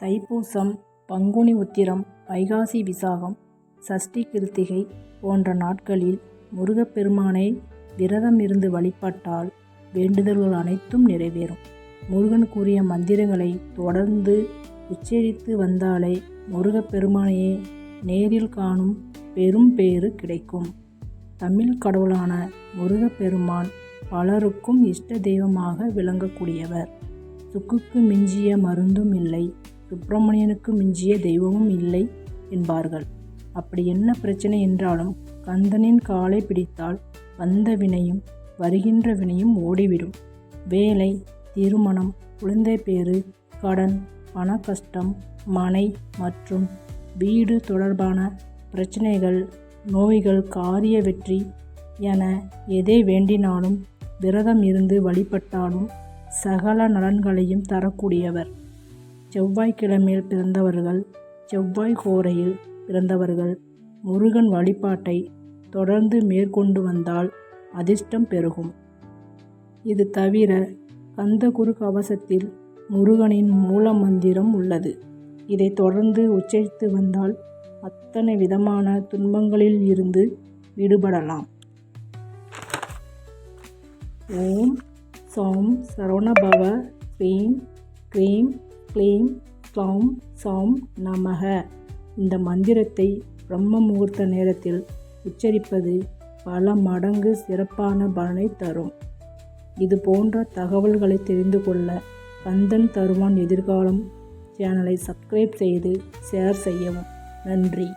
தைப்பூசம் பங்குனி உத்திரம் வைகாசி விசாகம் சஷ்டி கிருத்திகை போன்ற நாட்களில் முருகப்பெருமானை விரதம் இருந்து வழிபட்டால் வேண்டுதல்கள் அனைத்தும் நிறைவேறும். முருகன் கூறிய மந்திரங்களை தொடர்ந்து உச்சரித்து வந்தாலே முருகப்பெருமானையே நேரில் காணும் பெரும் பேறு கிடைக்கும். தமிழ் கடவுளான முருகப்பெருமான் பலருக்கும் இஷ்ட தெய்வமாக விளங்கக்கூடியவர். சுக்குக்கு மிஞ்சிய மருந்தும் இல்லை. சுப்பிரமணியனுக்கு மிஞ்சிய தெய்வமும் இல்லை என்பார்கள். அப்படி என்ன பிரச்சனை என்றாலும் கந்தனின் காலை பிடித்தால் வந்த வினையும் வருகின்ற வினையும் ஓடிவிடும். வேலை திருமணம் குழந்தை பேறு கடன் பண கஷ்டம் மனை மற்றும் வீடு தொடர்பான பிரச்சனைகள் நோய்கள் காரிய வெற்றி என எதை வேண்டினாலும் விரதம் இருந்து வழிபட்டாலும் சகல நலன்களையும் தரக்கூடியவர். செவ்வாய்க்கிழமையில் பிறந்தவர்கள் செவ்வாய் கோரையில் பிறந்தவர்கள் முருகன் வழிபாட்டை தொடர்ந்து மேற்கொண்டு வந்தால் அதிர்ஷ்டம் பெருகும். இது தவிர கந்தகுரு கவசத்தில் முருகனின் மூல மந்திரம் உள்ளது. இதை தொடர்ந்து உச்சரித்து வந்தால் அத்தனை விதமான துன்பங்களில் இருந்து விடுபடலாம். ஓம் சௌம் சரவணபவ ஸ்ரீம் க்ரீம் க்ளீம் க்ளௌம் சௌம் நமக. இந்த மந்திரத்தை பிரம்ம முகூர்த்த நேரத்தில் உச்சரிப்பது பல மடங்கு சிறப்பான பலனை தரும். இது போன்ற தகவல்களை தெரிந்து கொள்ள கந்தன் தருவான் எதிர்காலம் சேனலை சப்ஸ்கிரைப் செய்து ஷேர் செய்யவும். நன்றி.